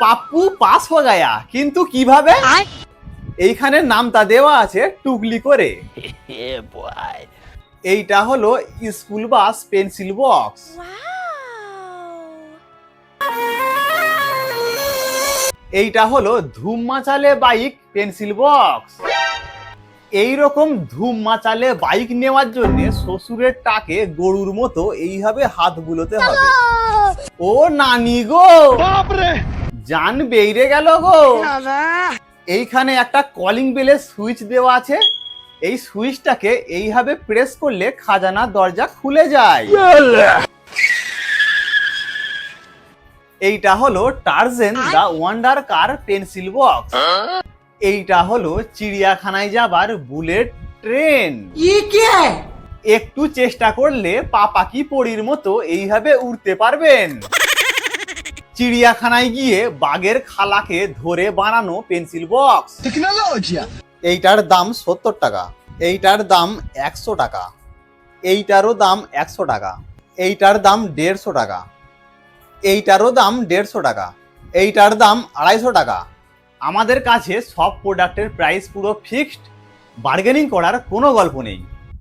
Pappu pass হয়ে গায়া। কিন্তু কীভাবে? এইখানে নামটা দেওয়া আছে টুকলি করে। এইটা হলো স্কুল বাস পেন্সিল বক্স। এইটা হলো Dhoom Machale bike pencil box. এই রকম ধুম মাচালে বাইক নেওয়ার জন্য শ্বশুরের টাকে গরুর মতো এইভাবে হাত বুলোতে হবে ও নানি গো! জান বেইরে গেল গো। এইখানে একটা কলিং বেলের সুইচ দেওয়া আছে। এই সুইচটাকে এইভাবে প্রেস করলে খাজানা দরজা খুলে যায়। এইটা হলো Tarzan the wonder car pencil box এইটা হলো চিড়িয়াখানায় যাবার বুলেট ট্রেন একটু চেষ্টা করলে পাপাকি পরির মতো এইভাবে উড়তে পারবেন। চিড়িয়াখানায় গিয়ে বাঘের খালাকে ধরে বানানো পেন্সিল বক্স। এইটার দাম সত্তর টাকা এইটার দাম একশো টাকা এইটারও দাম একশো টাকা এইটার দাম দেড়শো টাকা এইটারও দাম দেড়শো টাকা এইটার দাম আড়াইশো টাকা। আমাদের কাছে সব প্রোডাক্টের প্রাইস পুরো ফিক্সড বার্গেনিং করার কোনো গল্প নেই।